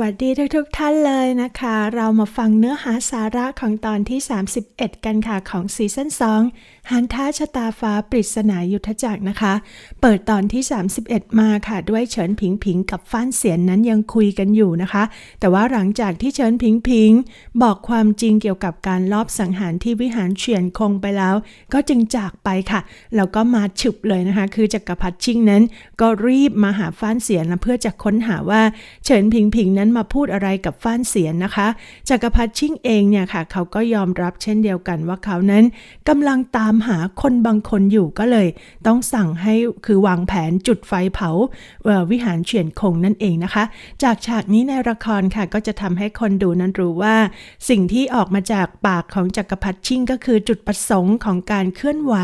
วัสดีทุกๆทท่านเลยนะคะ เรามาฟังเนื้อหาสาระของตอนที่ 31 กันค่ะของซีซั่น2หันท้าชะตาฟ้าปริศนายุทธจักรนะคะ เปิดตอนที่ 31 มาค่ะ ด้วยเฉินผิงผิงกับฟ้านเสียนนั้นยังคุยกันอยู่นะคะ แต่ว่าหลังจากที่เฉินผิงผิง บอกความจริงเกี่ยวกับการลอบสังหารที่วิหารเฉียนคงไปแล้ว ก็จึงจากไปค่ะแล้วก็มาฉุบเลยนะคะ คือจักรพรรดิชิงนั้น ก็รีบมาหาฟ้านเสียนเพื่อจะค้นหาว่าเฉินผิงผิงนั้นมาพูดอะไรกับฟ้านเสียนนะคะจักรพรรดิชิงเองเนี่ยค่ะเขาก็ยอมรับเช่นเดียวกันว่าเขานั้นกำลังตามหาคนบางคนอยู่ก็เลย ต้องสั่งให้คือวางแผนจุดไฟเผาวิหารเฉียนคงนั่นเองนะคะ จากฉากนี้ในละครค่ะก็จะทำให้คนดูนั้นรู้ว่า สิ่งที่ออกมาจากปากของจักรพรรดิชิงก็คือจุดประสงค์ของการเคลื่อนไหว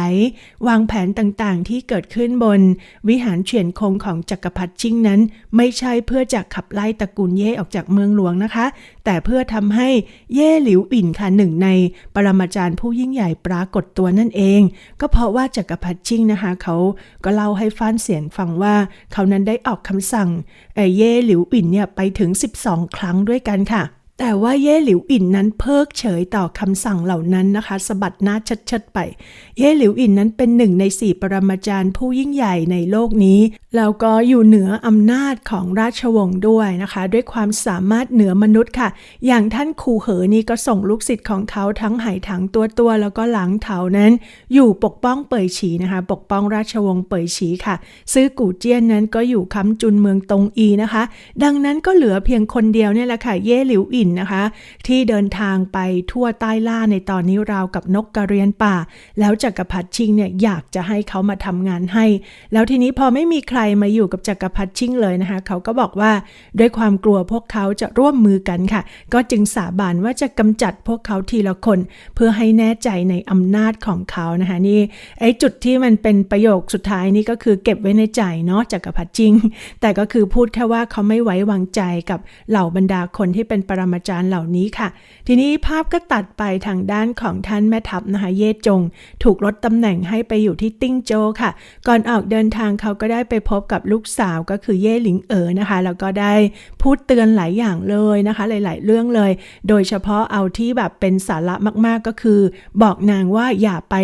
วางแผนต่างๆ ที่เกิดขึ้นบน วิหารเฉียนคงของจักรพรรดิชิงนั้น ไม่ใช่เพื่อจะขับไล่ตระกูลเย่ออกจากเมืองหลวงนะคะ แต่เพื่อทำให้เย่หลิวอินค่ะหนึ่งในปรมาจารย์ผู้ยิ่งใหญ่ปรากฏตัวนั่นเอง ก็เพราะว่าจักรพรรดิชิงนะคะเขาก็เล่าให้ฟ้านเสียนฟังว่าเขานั้นได้ออกคำสั่งเอ่อเย่หลิวอินเนี่ยไปถึง 12 ครั้งด้วยกันค่ะ แต่ว่าเย่หลิวอินนั้นเพิกเฉยต่อคำสั่งเหล่านั้นนะคะสะบัดหน้าชิดๆไป เย่หลิวอินนั้นเป็นหนึ่งในสี่ปรมาจารย์ผู้ยิ่งใหญ่ในโลกนี้ แล้วก็อยู่เหนืออำนาจของราชวงศ์ด้วยนะคะ ด้วยความสามารถเหนือมนุษย์ค่ะ อย่างท่านคูเหอนี่ก็ส่งลูกศิษย์ของเขาทั้งไหถังตัวตัวแล้วก็หลังเถานั้น อยู่ปกป้องเป่ยฉีนะคะ ปกป้องราชวงศ์เป่ยฉีค่ะ ซื้อกู่เจี้ยนนั้นก็อยู่ค้ำจุนเมืองตงอีนะคะ ดังนั้นก็เหลือเพียงคนเดียวเนี่ยแหละค่ะเย่หลิวอินนะคะ ที่เดินทางไปทั่วใต้ล่าในตอนนี้ราวกับนกกระเรียนป่า แล้วจักรพรรดิชิงเนี่ยอยากจะให้เขามาทำงานให้ แล้วทีนี้พอไม่มีใครมาอยู่กับจักรพรรดิชิงเลยนะคะเขาก็บอกว่าด้วยความกลัวพวกเขาจะร่วมมือกันค่ะ ก็จึงสาบานว่าจะกำจัดพวกเขาทีละคน เพื่อให้แน่ใจในอำนาจของเขานะคะนี่ไอ้จุดที่มันเป็นประโยคสุดท้ายนี่ก็คือเก็บไว้ในใจเนาะจักรพรรดิชิง แต่ก็คือพูดแค่ว่าเขาไม่ไว้วางใจกับเหล่าบรรดาคนที่เป็นปรมาจารย์เหล่านี้ค่ะ ทีนี้ภาพก็ตัดไปทางด้านของท่านแม่ทัพนะคะเย่จง ถูกลดตำแหน่งให้ไปอยู่ที่ติ้งโจค่ะ ก่อนออกเดินทางเขาก็ได้ไปพบกับลูกสาวก็คือเย่หลิงเอ๋อนะคะ แล้วก็ได้พูดเตือนหลายอย่างเลยนะคะ หลาย ๆ เรื่องเลย โดยเฉพาะเอาที่แบบเป็นสาระมากๆก็คือ บอกนางว่าอย่าไป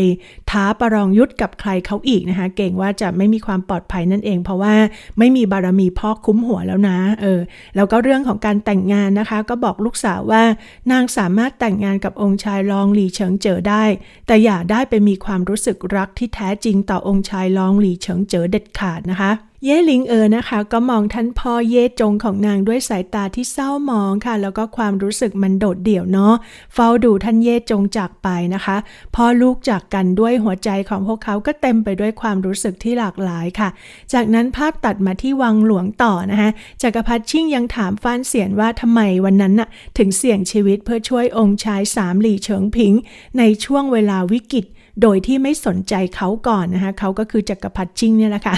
ท้าประลองยุทธกับใครเขาอีกนะคะเก่งว่าจะไม่มีความปลอดภัยนั่นเอง เพราะว่าไม่มีบารมีพ่อคุ้มหัวแล้วนะเออแล้วก็เรื่องของการแต่งงานนะคะ ก็บอกลูกสาวว่านางสามารถแต่งงานกับองค์ชายรองหลีเฉิงเจ๋อได้ แต่อย่าได้ไปมีความรู้สึกรักที่แท้จริงต่อองค์ชายรองหลีเฉิงเจ๋อเด็ดขาดนะคะ เย่หลิงเอ๋อนะคะ ก็มองท่านพ่อเย่จงของนางด้วยสายตาที่เศร้าหมองค่ะ แล้วก็ความรู้สึกมันโดดเดี่ยวเนาะเฝ้าดูท่านเย่จงจากไปนะคะพ่อลูกจากกันด้วยหัวใจของพวกเขาก็เต็มไปด้วยความรู้สึกที่หลากหลายค่ะ จากนั้นภาพตัดมาที่วังหลวงต่อนะคะจักรพรรดิชิ่งยังถามฟ้านเสียนว่าทำไมวันนั้นน่ะถึงเสี่ยงชีวิตเพื่อช่วยองค์ชายสามหลี่เฉิงผิง ในช่วงเวลาวิกฤต โดยที่ไม่สนใจเขาก่อนนะคะเขาก็คือจักรพรรดิชิงเนี่ยแหละค่ะ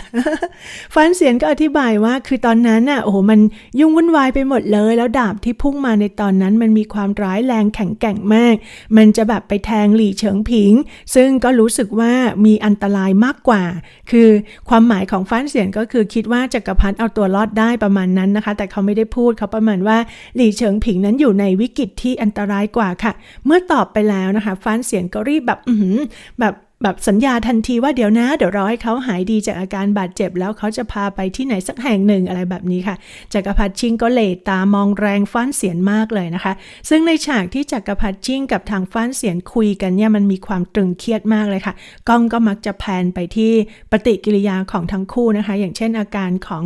ฟันเสียนก็อธิบายว่าคือตอนนั้นน่ะโอ้โหมันยุ่งวุ่นวายไปหมดเลย แล้วดาบที่พุ่งมาในตอนนั้นมันมีความร้ายแรงแข็งแกร่งมาก มันจะแบบไปแทงหลี่เฉิงผิง ซึ่งก็รู้สึกว่ามีอันตรายมากกว่า คือความหมายของฟันเสียนก็คือคิดว่าจักรพรรดิเอาตัวรอดได้ประมาณนั้นนะคะ แต่เขาไม่ได้พูดเขาประมาณว่าหลี่เฉิงผิงนั้นอยู่ในวิกฤตที่อันตรายกว่าค่ะ เมื่อตอบไปแล้วนะคะฟันเสียนก็รีบแบบอือหือแบบ แบบสัญญาทันทีว่าเดี๋ยวนะ เดี๋ยวรอให้เขาหายดีจากอาการบาดเจ็บ แล้วเขาจะพาไปที่ไหนสักแห่งหนึ่งอะไรแบบนี้ค่ะจักรพรรดิชิงก็เหลตามองแรงฟ้านเสียนมากเลยนะคะ ซึ่งในฉากที่จักรพรรดิชิงกับทางฟ้านเสียนคุยกันเนี่ยมันมีความตรึงเครียดมากเลยค่ะกล้องก็มักจะแพนไปที่ปฏิกิริยาของทั้งคู่นะคะ อย่างเช่นอาการของ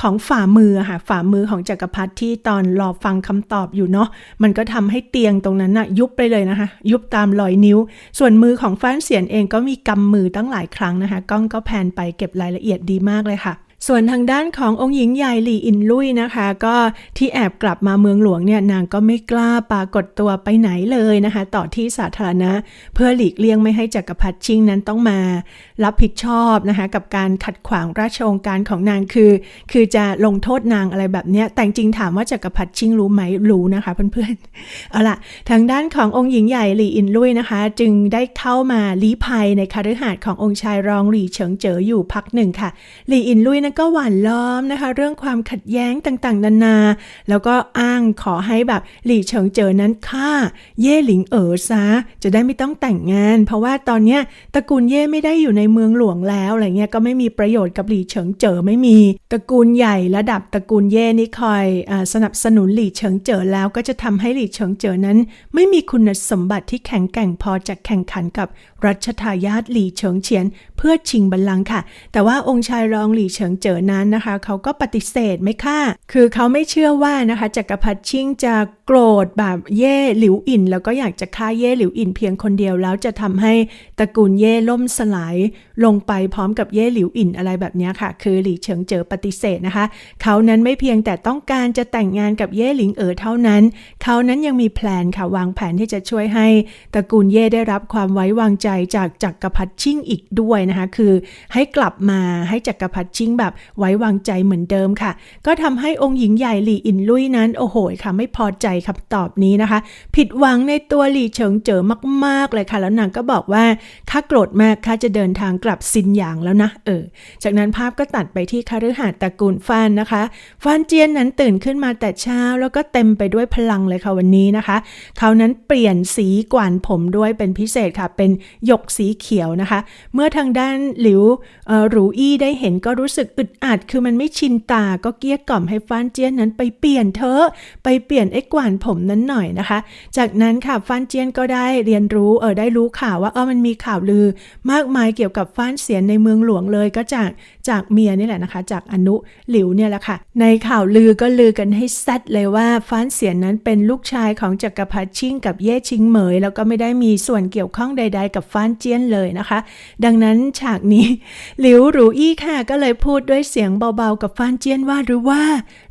ของฝ่ามือค่ะฝ่ามือของจักรพรรดิที่ตอนรอฟังคำตอบอยู่เนาะมันก็ทำให้เตียงตรงนั้นน่ะยุบไปเลยนะคะ ยุบตามรอยนิ้ว ส่วนมือของฟ้านเสียนเองก็มีกำมือตั้งหลายครั้งนะคะ กล้องก็แพนไปเก็บรายละเอียดดีมากเลยค่ะส่วนทางด้านขององค์หญิงใหญ่หลี่อินลุยนะคะ ก็ที่แอบกลับมาเมืองหลวงเนี่ยนางก็ไม่กล้าปรากฏตัวไปไหนเลยนะคะ ต่อที่สาธารณะ เพื่อหลีกเลี่ยงไม่ให้จักรพรรดิชิงนั้นต้องมา รับผิดชอบนะคะ กับการขัดขวางราชองค์การของนางคือ คือจะลงโทษนางอะไรแบบเนี้ยแต่จริงถามว่าจักรพรรดิชิงรู้ไหมรู้นะคะเพื่อนๆเอาล่ะทางด้านขององค์หญิงใหญ่หลี่อินลุยนะคะ จึงได้เข้ามาลี้ภัยในคฤหาสน์ขององค์ชายรองหลี่เฉิงเจ๋ออยู่พักหนึ่งค่ะหลี่อินลุยนั่นก็หวานล้อมนะคะ เรื่องความขัดแย้งต่างๆ นานา แล้วก็อ้างขอให้แบบหลี่เฉิงเจอนั้นฆ่า เย่หลิงเอ๋อซะจะได้ไม่ต้องแต่งงาน เพราะว่าตอนเนี้ยตระกูลเย่ไม่ได้อยู่ในเมืองหลวงแล้วอะไรเงี้ยก็ไม่มีประโยชน์กับหลี่เฉิงเจอไม่มี ตระกูลใหญ่ระดับตระกูลเย่นี่คอยอสนับสนุนหลี่เฉิงเจอแล้วก็จะทำให้หลี่เฉิงเจอนั้น ไม่มีคุณสมบัติที่แข็งแกร่งพอจะแข่งขันกับรัชทายาทหลี่เฉิงเฉียนเพื่อชิงบัลลังก์ค่ะ แต่ว่าองค์ชายรองหลี่เฉิงเจอนั้นนะคะ เขาก็ปฏิเสธไม่ค่ะ คือเขาไม่เชื่อว่านะคะจักรพรรดิชิงจะโกรธแบบเย่หลิวอิน แล้วก็อยากจะฆ่าเย่หลิวอินเพียงคนเดียวแล้วจะทำให้ตระกูลเย่ล่มสลายลงไปพร้อมกับเย่หลิวอินอะไรแบบนี้ค่ะ คือหลี่เฉิงเจอปฏิเสธนะคะ เขานั้นไม่เพียงแต่ต้องการจะแต่งงานกับเย่หลิงเอ๋อเท่านั้น เขานั้นยังมีแผนค่ะวางแผนที่จะช่วยให้ตระกูลเย่ได้รับความไว้วางใจจากจักรพรรดิชิงอีกด้วยนะคะ คือให้กลับมาให้จักรพรรดิชิงแบบไว้วางใจเหมือนเดิมค่ะ ก็ทำให้องค์หญิงใหญ่หลี่อินลุยนั้น โอ้โหค่ะ ไม่พอใจคำตอบนี้นะคะ ผิดหวังในตัวหลี่เฉิงเจ๋อมาก ๆ เลยค่ะ แล้วนางก็บอกว่าข้าโกรธมากข้าจะเดินทางกลับซินหยางแล้วนะเออจากนั้นภาพก็ตัดไปที่คฤหาสน์ตระกูลฟานนะคะฟานเจียนนั้นตื่นขึ้นมาแต่เช้า แล้วก็เต็มไปด้วยพลังเลยค่ะวันนี้นะคะเขานั้นเปลี่ยนสีกวานผมด้วยเป็นพิเศษค่ะ เป็นหยกสีเขียวนะคะ เมื่อทางด้านหลิวหรูอี้ได้เห็นก็รู้สึกอึดอัด คือมันไม่ชินตาก็เกลี้ยกล่อมให้ฟานเจียนนั้นไปเปลี่ยนเธอไปเปลี่ยนไอ้กวานผมนั้นหน่อยนะคะ จากนั้นค่ะฟานเจียนก็ได้เรียนรู้เออได้รู้ข่าวว่าเออมันมีข่าวลือ มากมายเกี่ยวกับฟานเสียนในเมืองหลวงเลยก็จากจากเมียนี่แหละนะคะ จากอนุหลิวเนี่ยแหละค่ะ ในข่าวลือก็ลือกันให้ซัดเลยว่าฟานเสียนนั้นเป็นลูกชายของจักรพรรดิชิงกับเย่ชิงเหมย แล้วก็ไม่ได้มีส่วนเกี่ยวข้องใด ๆ กับฟานเจียนเลยนะคะ ดังนั้นฉากนี้หลิวหรูอี้ค่ะก็เลยพูดด้วยเสียงเบาๆกับฟานเจียนว่าหรือว่า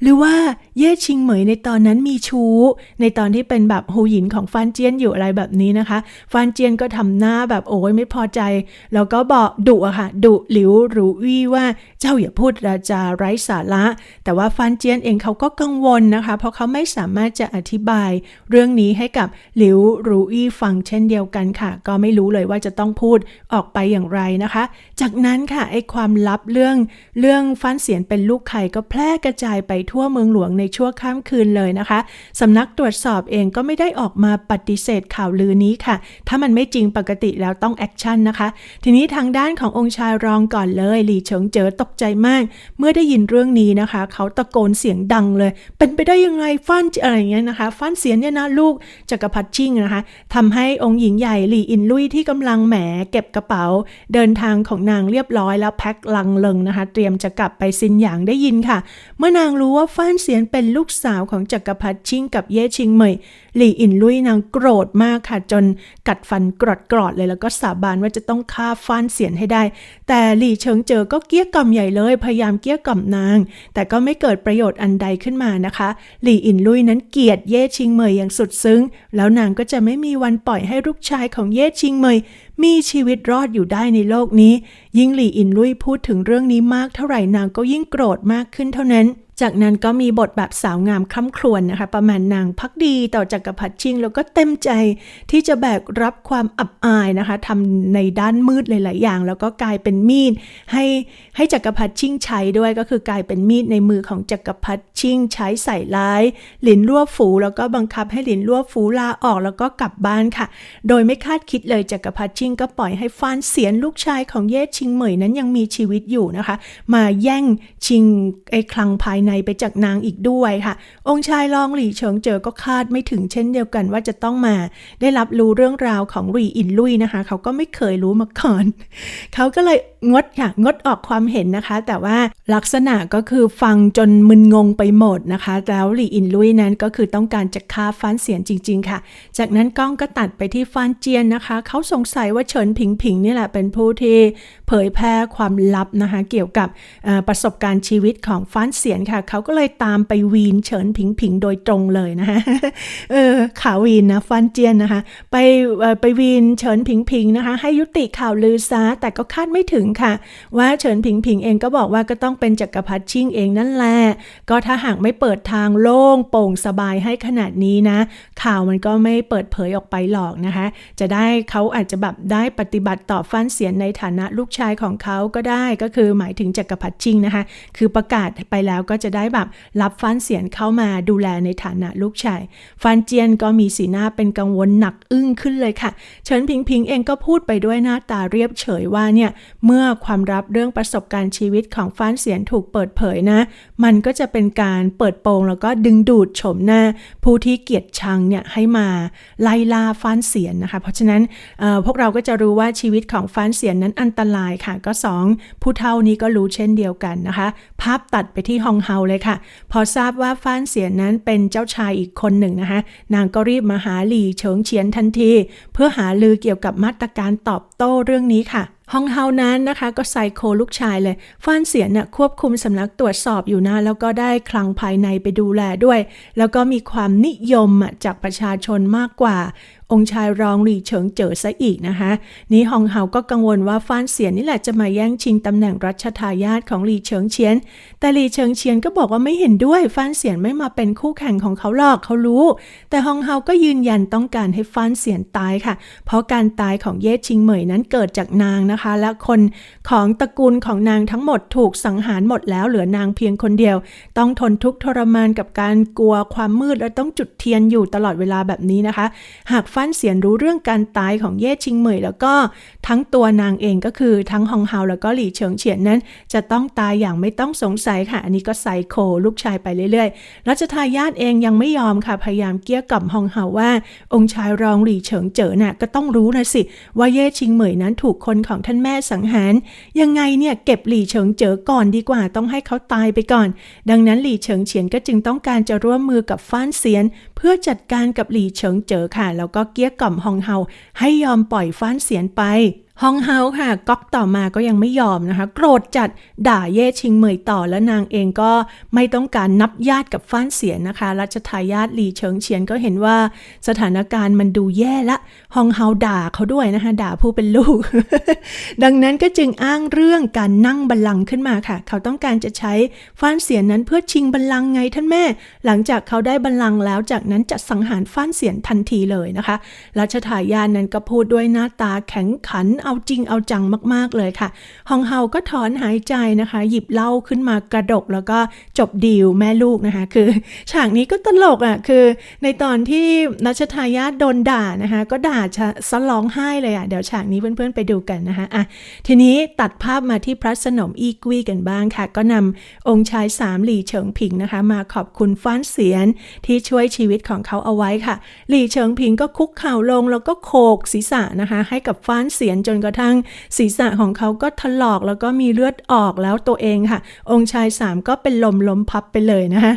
หรือว่าเย่ชิงเหมยในตอนนั้นมีชู้ ในตอนที่เป็นแบบหูหยินของฟานเจียนอยู่อะไรแบบนี้นะคะฟานเจียนก็ทำหน้าแบบโอ้ยไม่พอใจ แล้วก็บอกดุอะค่ะดุหลิวหรูอี้ว่าเจ้าอย่าพูดราจาไร้สาระ แต่ว่าฟานเจียนเองเขาก็กังวลนะคะ เพราะเขาไม่สามารถจะอธิบายเรื่องนี้ให้กับหลิวหรูอี้ฟังเช่นเดียวกันค่ะ ก็ไม่รู้เลยว่าจะต้องพูดออกไปอย่างไรนะคะ จากนั้นค่ะไอ้ความลับเรื่องเรื่องฟันเสียนเป็นลูกไข่ก็แพร่กระจายไปทั่วเมืองหลวงในชั่วข้ามคืนเลยนะคะสำนักตรวจสอบเองก็ไม่ได้ออกมาปฏิเสธข่าวลือนี้ค่ะ ถ้ามันไม่จริงปกติแล้วต้องแอคชั่นนะคะ ทีนี้ทางด้านขององค์ชายรองก่อนเลยหลี่เฉิงเจ๋อตกใจมาก เมื่อได้ยินเรื่องนี้นะคะ เขาตะโกนเสียงดังเลย เป็นไปได้ยังไงฟันอะไรเงี้ยนะคะฟันเสียนเนี่ยนะลูกจักรพรรดิชิงนะคะทำให้องค์หญิงใหญ่หลี่อินลุยที่กำลังแหมเก็บกระเป๋า เดินทางของนางเรียบร้อยแล้วแพ็คลังเลงนะคะ เตรียมจะกลับไปซินหยางได้ยินค่ะ เมื่อนางรู้ว่าฟ้านเสียนเป็นลูกสาวของจักรพรรดิชิงกับเย่ชิงเหมยหลี่อินลุยนางโกรธมากค่ะ จนกัดฟันกรอดกรอดเลยแล้วก็สาบานว่าจะต้องฆ่าฟ้านเสียนให้ได้ แต่หลี่เฉิงเจอก็เกี้ยกล่อมใหญ่เลยพยายามเกี้ยกล่อมนาง แต่ก็ไม่เกิดประโยชน์อันใดขึ้นมานะคะ หลี่อินลุยนั้นเกลียดเย่ชิงเหมยอย่างสุดซึ้ง แล้วนางก็จะไม่มีวันปล่อยให้ลูกชายของเย่ชิงเหมยมีชีวิตรอดอยู่ได้ในโลกนี้ ยิ่งหลี่อินลุยพูดถึงเรื่องนี้มากเท่าไหร่นางก็ยิ่งโกรธมากขึ้นเท่านั้น จากนั้นก็มีบทแบบสาวงามคล่ำครวญนะคะ ประมาณนางพักดีต่อจักรพรรดิชิง แล้วก็เต็มใจที่จะแบกรับความอับอายนะคะทำในด้านมืดหลาย ๆ อย่าง แล้วก็กลายเป็นมีดให้ให้จักรพรรดิชิงใช้ด้วยก็คือกลายเป็นมีดในมือของจักรพรรดิชิง ใช้ใส่ร้าย หลินรั่วฝูแล้วก็บังคับให้หลินรั่วฝูลาออกแล้วก็กลับบ้านค่ะ โดยไม่คาดคิดเลยจักรพรรดิชิง ก็ปล่อยให้ฟานเสียนลูกชายของเย่ชิงเหมยนั้นยังมีชีวิตอยู่นะคะ มาแย่งชิงไอ้คลังภายในไปจากนางอีกด้วยค่ะ องค์ชายรองหลี่เฉิงเจอก็คาดไม่ถึงเช่นเดียวกันว่าจะต้องมา ได้รับรู้เรื่องราวของหลี่อินลุยนะคะ เขาก็ไม่เคยรู้มาก่อน เขาก็เลยงดค่ะ งดออกความเห็นนะคะ แต่ว่าลักษณะก็คือฟังจนมึนงงไปหมดนะคะ แล้วหลี่อินลุยนั้นก็คือต้องการจะฆ่าฟ้านเสียนจริง ๆ ค่ะ จากนั้นกล้องก็ตัดไปที่ฟ้านเจียนนะคะ เขาสงสัยว่าเฉินผิงผิงนี่แหละเป็นผู้ที่เผยแพร่ความลับนะคะ เกี่ยวกับประสบการณ์ชีวิตของฟ้านเสียนค่ะเขาก็เลยตามไปวีนเฉินผิงผิงโดยตรงเลยนะคะเออข่าววีนนะฟ้านเจียนนะคะ ไปไปวีนเฉินผิงผิงนะคะ ให้ยุติข่าวลือซะแต่ก็คาดไม่ถึงค่ะ ว่าเฉินผิงผิงเองก็บอกว่าก็ต้องเป็นจักรพรรดิชิงเองนั่นแหละก็ถ้าหากไม่เปิดทางโล่งโปร่งสบายให้ขนาดนี้นะ ข่าวมันก็ไม่เปิดเผยออกไปหรอกนะคะ จะได้เขาอาจจะแบบได้ปฏิบัติต่อฟ้านเสียนในฐานะลูกชายของเขาก็ได้ก็คือหมายถึงจักรพรรดิชิงนะคะ คือประกาศไปแล้วก็จะได้แบบรับฟ้านเสียนเข้ามาดูแลในฐานะลูกชายฟานเจียนก็มีสีหน้าเป็นกังวลหนักอึ้งขึ้นเลยค่ะ เฉินพิงพิงเองก็พูดไปด้วยหน้าตาเรียบเฉยว่าเนี่ยเมื่อความรับเรื่องประสบการณ์ชีวิตของฟ้านเสียนถูกเปิดเผยนะ มันก็จะเป็นการเปิดโปงแล้วก็ดึงดูดโฉมหน้า ผู้ที่เกียดชังเนี่ยให้มาไล่ล่าฟ้านเสียนนะคะ เพราะฉะนั้นพวกเราก็จะรู้ว่าชีวิตของฟ้านเสียนนั้นอันตรายค่ะก็สองผู้เท่านี้ก็รู้เช่นเดียวกันนะคะ ภาพตัดไปที่ฮองเฮาเลยค่ะ พอทราบว่าฟ้านเสียนนั้นเป็นเจ้าชายอีกคนหนึ่งนะคะ นางก็รีบมาหาหลี่เฉิงเฉียนทันที เพื่อหาลือเกี่ยวกับมาตรการตอบโต้เรื่องนี้ค่ะฮองเฮานั้นนะคะก็ไซโคลูกชายเลยฟ้านเสียนน่ะควบคุมสำนักตรวจสอบอยู่นะ แล้วก็ได้คลังภายในไปดูแลด้วย แล้วก็มีความนิยมจากประชาชนมากกว่า องค์ชายรองหลี่เฉิงเจ๋อซะอีกนะคะนี้ฮองเฮาก็กังวลว่าฟ้านเสียนนี่แหละจะมาแย่งชิงตำแหน่งรัชทายาทของหลี่เฉิงเฉียน แต่หลี่เฉิงเฉียนก็บอกว่าไม่เห็นด้วยฟ้านเสียนไม่มาเป็นคู่แข่งของเขาหรอกเขารู้ แต่ฮองเฮาก็ยืนยันต้องการให้ฟ้านเสียนตายค่ะ เพราะการตายของเย่ชิงเหมยนั้นเกิดจากนางนะคะ และคนของตระกูลของนางทั้งหมดถูกสังหารหมดแล้วเหลือนางเพียงคนเดียว ต้องทนทุกข์ทรมานกับการกลัวความมืดและต้องจุดเทียนอยู่ตลอดเวลาแบบนี้นะคะ หากฟ้านเสียนรู้เรื่องการตายของเย่ชิงเหมย แล้วก็ทั้งตัวนางเองก็คือทั้งฮองเฮาแล้วก็หลี่เฉิงเฉียนนั้น จะต้องตายอย่างไม่ต้องสงสัยค่ะ อันนี้ก็ไซโคลูกชายไปเรื่อยๆรัชทายาทเองยังไม่ยอมค่ะพยายามเกี้ยกล่อมฮองเฮาว่า องค์ชายรองหลี่เฉิงเจ๋อน่ะก็ต้องรู้นะสิ ว่าเย่ชิงเหมยนั้นถูกคนของท่านแม่สังหาร ยังไงเนี่ยเก็บหลี่เฉิงเจ๋อก่อนดีกว่าต้องให้เขาตายไปก่อน ดังนั้นหลี่เฉิงเฉียนก็จึงต้องการจะร่วมมือกับฟ้านเซียน พื่อจัดการกับหลี่เฉิงเจ๋อค่ะ แล้วก็เกี้ยกล่อมฮองเฮาให้ยอมปล่อยฟ้านเสียนไป ฮองเฮาค่ะก๊อกต่อมาก็ยังไม่ยอมนะคะ โกรธจัดด่าเย่ชิงเหมยต่อแล้วนางเองก็ไม่ต้องการนับญาติกับฟ้านเสียนนะคะรัชทายาทหลี่เฉิงเฉียนก็เห็นว่าสถานการณ์มันดูแย่ละฮองเฮาด่าเขาด้วยนะคะด่าผู้เป็นลูก ดังนั้นก็จึงอ้างเรื่องการนั่งบัลลังก์ขึ้นมาค่ะ เขาต้องการจะใช้ฟ้านเสียนนั้นเพื่อชิงบัลลังก์ไงท่านแม่ หลังจากเขาได้บัลลังก์แล้วจากนั้นจะสังหารฟ้านเสียนทันทีเลยนะคะรัชทายาทนั้นก็พูดด้วยหน้าตาแข็งขันเอาจริงเอาจังมากๆเลยค่ะ ฮองเฮาก็ถอนหายใจนะคะ หยิบเหล้าขึ้นมากระดกแล้วก็จบดีลแม่ลูกนะคะ คือฉากนี้ก็ตลกอะคือในตอนที่นัชทายาทโดนด่านะคะ ก็ด่าซะร้องไห้เลยอะเดี๋ยวฉากนี้เพื่อนๆไปดูกันนะคะอะทีนี้ตัดภาพมาที่พระสนมอีกวีกันบ้างค่ะ ก็นำองค์ชายสามหลี่เฉิงผิงนะคะ มาขอบคุณฟ้านเสียนที่ช่วยชีวิตของเขาเอาไว้ค่ะ หลี่เฉิงผิงก็คุกเข่าลงแล้วก็โขกศีรษะนะคะ ให้กับฟ้านเสียนจนนกระทั่งศีรษะของเขาก็ถลอกแล้วก็มีเลือดออกแล้วตัวเองค่ะ องค์ชายสามก็เป็นลมล้มพับไปเลยนะคะ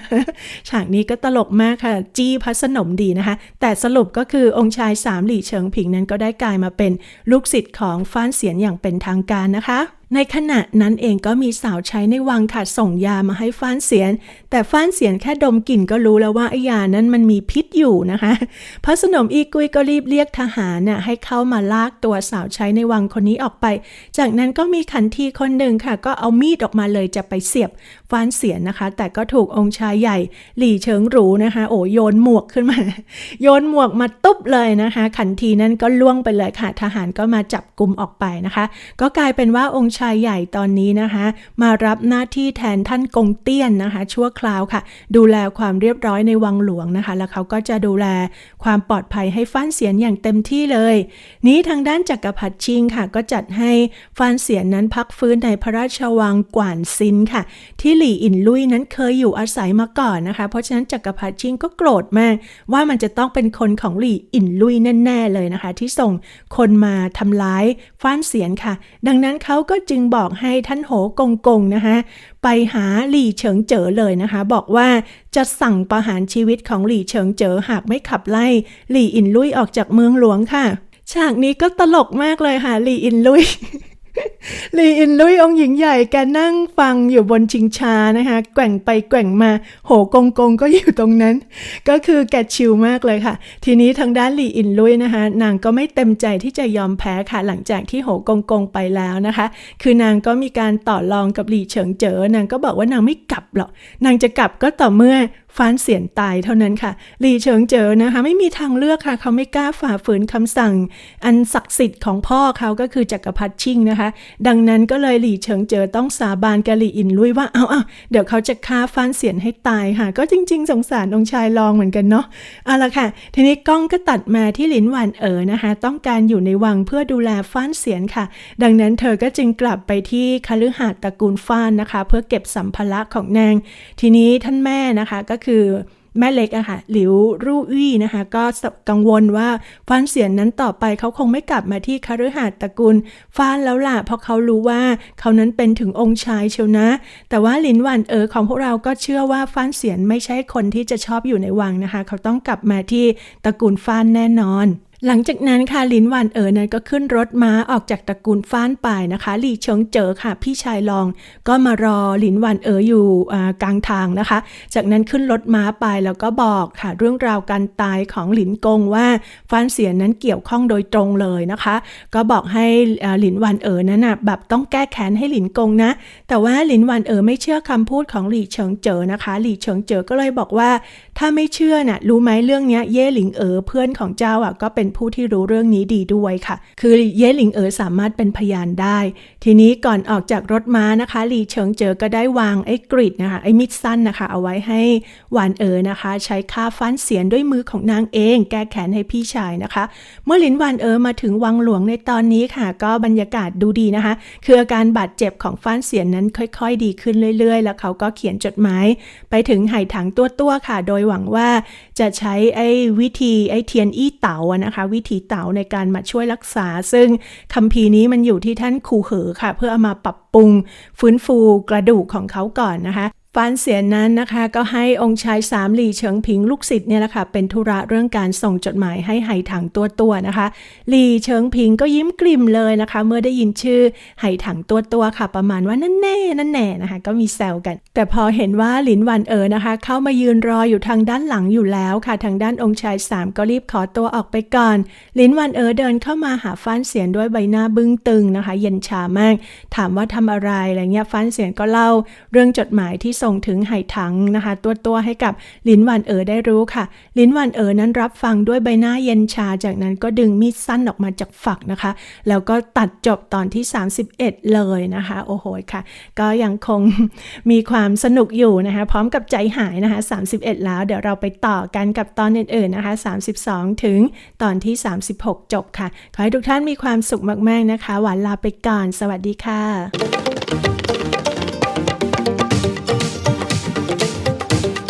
ฉากนี้ก็ตลกมากค่ะ จี้พัสนมดีนะคะ แต่สรุปก็คือองค์ชายสามหลี่เฉิงผิงนั้นก็ได้กลายมาเป็นลูกศิษย์ของฟ้านเสียนอย่างเป็นทางการนะคะในขณะนั้นเองก็มีสาวใช้ในวังค่ะส่งยามาให้ฟ้านเสียน แต่ฟ้านเสียนแค่ดมกลิ่นก็รู้แล้วว่าไอ้ยานั้นมันมีพิษอยู่นะคะพระสนมอีกุยก็รีบเรียกทหารน่ะให้เข้ามาลากตัวสาวใช้ในวังคนนี้ออกไป จากนั้นก็มีขันทีคนหนึ่งค่ะ ก็เอามีดออกมาเลยจะไปเสียบฟ้านเสียนนะคะ แต่ก็ถูกองค์ชายใหญ่ หลี่เฉิงหรูนะคะ โอ้โยนหมวกขึ้นมา โยนหมวกมาตุ๊บเลยนะคะ ขันทีนั้นก็ล่วงไปเลยค่ะ ทหารก็มาจับกลุ่มออกไปนะคะ ก็กลายเป็นว่าองค์ชายใหญ่ตอนนี้นะคะ มารับหน้าที่แทนท่านกงเตี้ยนนะคะ ชั่วคราวค่ะ ดูแลความเรียบร้อยในวังหลวงนะคะ แล้วเขาก็จะดูแลความปลอดภัยให้ฟ้านเสียนอย่างเต็มที่เลย นี้ทางด้านจักรพรรดิชิงค่ะ ก็จัดให้ฟ้านเสียนนั้นพักฟื้นในพระราชวังกวานซินค่ะ ที่หลี่อินลุยนั้นเคยอยู่อาศัยมาก่อนนะคะ เพราะฉะนั้นจักรพรรดิชิงก็โกรธมาก ว่ามันจะต้องเป็นคนของหลี่อินลุยแน่ๆเลยนะคะ ที่ส่งคนมาทำร้ายฟ้านเสียนค่ะ ดังนั้นเขาก็จึงบอกให้ท่านโหกงกงนะคะไปหาหลี่เฉิงเจ๋อเลยนะคะ บอกว่าจะสั่งประหารชีวิตของหลี่เฉิงเจ๋อหากไม่ขับไล่หลี่อินลุยออกจากเมืองหลวงค่ะ ฉากนี้ก็ตลกมากเลยค่ะหลี่อินลุย ลีอินลุยองหญิงใหญ่แกนั่งฟังอยู่บนชิงช้านะคะแกว่งไปแกว่งมา โหกงกงก็อยู่ตรงนั้น ก็คือแกชิลมากเลยค่ะ ทีนี้ทางด้านลีอินลุยนะคะนางก็ไม่เต็มใจที่จะยอมแพ้ค่ะ หลังจากที่โหกงกงไปแล้วนะคะ คือนางก็มีการต่อรองกับหลีเฉิงเจ๋อนางก็บอกว่านางไม่กลับหรอกนางจะกลับก็ต่อเมื่อ ฟานเสียนตายเท่านั้นค่ะหลีเฉิงเจอนะคะไม่มีทางเลือกค่ะ เขาไม่กล้าฝ่าฝืนคำสั่ง อันศักดิ์สิทธิ์ของพ่อเขาก็คือจักรพรรดิชิงนะคะ ดังนั้นก็เลยหลีเฉิงเจอต้องสาบานกับหลีอินลุยว่าเอาเอาเดี๋ยวเขาจะฆ่าฟานเสียนให้ตายค่ะ ก็จริง ๆ สงสารองชายรองเหมือนกันเนาะเอาละค่ะ ทีนี้กล้องก็ตัดมาที่หลินหวานเอ๋อนะคะ ต้องการอยู่ในวังเพื่อดูแลฟ้านเสียนค่ะ ดังนั้นเธอก็จึงกลับไปที่คฤหาสน์ตระกูลฟ้านนะคะ เพื่อเก็บสัมภาระของนาง ทีนี้ท่านแม่นะคะก็คือแม่เล็กอะค่ะหลิวรู่อี้นะคะ ก็กังวลว่าฟ้านเสียนนั้นต่อไปเขาคงไม่กลับมาที่คฤหาสน์ตระกูลฟ้านแล้วล่ะ เพราะเขารู้ว่าเขานั้นเป็นถึงองค์ชายเชียวนะ แต่ว่าลินหวันเอ๋อของพวกเราก็เชื่อว่าฟ้านเสียนไม่ใช่คนที่จะชอบอยู่ในวังนะคะ เขาต้องกลับมาที่ตระกูลฟ้านแน่นอน หลังจากนั้นค่ะลินหวานเอ๋อนั้นก็ขึ้นรถม้าออกจากตระกูลฟ้านไปนะคะหลี่เฉิงเจ๋อค่ะ พี่ชายรองก็มารอหลินหวานเอ๋ออยู่กลางทางนะคะ จากนั้นขึ้นรถม้าไปแล้วก็บอกค่ะ เรื่องราวการตายของหลินกงว่าฟ้านเสียนนั้นเกี่ยวข้องโดยตรงเลยนะคะ ก็บอกให้หลินหวานเอ๋อนั้นนะแบบต้องแก้แค้นให้หลินกงนะ แต่ว่าหลินหวานเอ๋อไม่เชื่อคำพูดของหลี่เฉิงเจ๋อนะคะหลี่เฉิงเจ๋อก็เลยบอกว่า ถ้าไม่เชื่อน่ะรู้ไหมเรื่องนี้เย่หลิงเอ๋อเพื่อนของเจ้าอะก็เป็นผู้ที่รู้เรื่องนี้ดีด้วยค่ะ คือเย่หลิงเอ๋อสามารถเป็นพยานได้ ทีนี้ก่อนออกจากรถม้านะคะหลีเฉิงเจอก็ได้วางไอ้กริดนะคะไอ้มิดสั้นนะคะ เอาไว้ให้หวานเอ๋อนะคะ ใช้ค่าฟันเสียนด้วยมือของนางเอง แก้แค้นให้พี่ชายนะคะ เมื่อหลินหวานเอ๋อมาถึงวังหลวงในตอนนี้ค่ะ ก็บรรยากาศดูดีนะคะ คืออาการบาดเจ็บของฟ้านเสียนนั้นค่อย ๆ ดีขึ้นเรื่อย ๆ แล้วเขาก็เขียนจดหมายไปถึงไหถังตัวตัวๆค่ะ โดยหวังว่าจะใช้ไอ้วิธีไอ้เทียนอี้เต๋าอะนะคะ วิธีเต๋าในการมาช่วยรักษา ซึ่งคำพีนี้มันอยู่ที่ท่านคูเหอค่ะ เพื่อเอามาปรับปรุง ฟื้นฟูกระดูกของเขาก่อนนะคะ ฟานเสียนนั้นนะคะก็ให้องค์ชายสามหลี่เฉิงผิงลูกศิษย์เนี่ยแหละค่ะเป็นธุระเรื่องการส่งจดหมายให้ไหถังตัวตัวนะคะ หลี่เฉิงผิงก็ยิ้มกลิ่มเลยนะคะ เมื่อได้ยินชื่อไหถังตัวตัวค่ะ ประมาณว่านั่นแน่นั่นแน่นะคะ ก็มีแซวกัน แต่พอเห็นว่าหลินหวันเอ๋อนะคะ เข้ามายืนรออยู่ทางด้านหลังอยู่แล้วค่ะ ทางด้านองค์ชายสามก็รีบขอตัวออกไปก่อนหลินหวันเอ๋อเดินเข้ามาหาฟ้านเสียนด้วยใบหน้าบึ้งตึงนะคะ เย็นชามากถามว่าทำอะไรอะไรเงี้ยฟ้านเสียนก็เล่าเรื่องจดหมายที่ส่ง่งถึงไหถังนะคะ ตัวตัวให้กับลินหวันเอ๋อได้รู้ค่ะ ลินหวันเอ๋อนั้นรับฟังด้วยใบหน้าเย็นชา จากนั้นก็ดึงมีดสั้นออกมาจากฝักนะคะ แล้วก็ตัดจบตอนที่ 31 เลยนะคะ โอ้โหค่ะ ก็ยังคงมีความสนุกอยู่นะคะ พร้อมกับใจหายนะคะ 31 แล้วเดี๋ยวเราไปต่อกันกับตอนอื่นๆนะคะ 32 ถึงตอนที่ 36 จบค่ะ ขอให้ทุกท่านมีความสุขมากๆนะคะ หวานลาไปก่อน สวัสดีค่ะ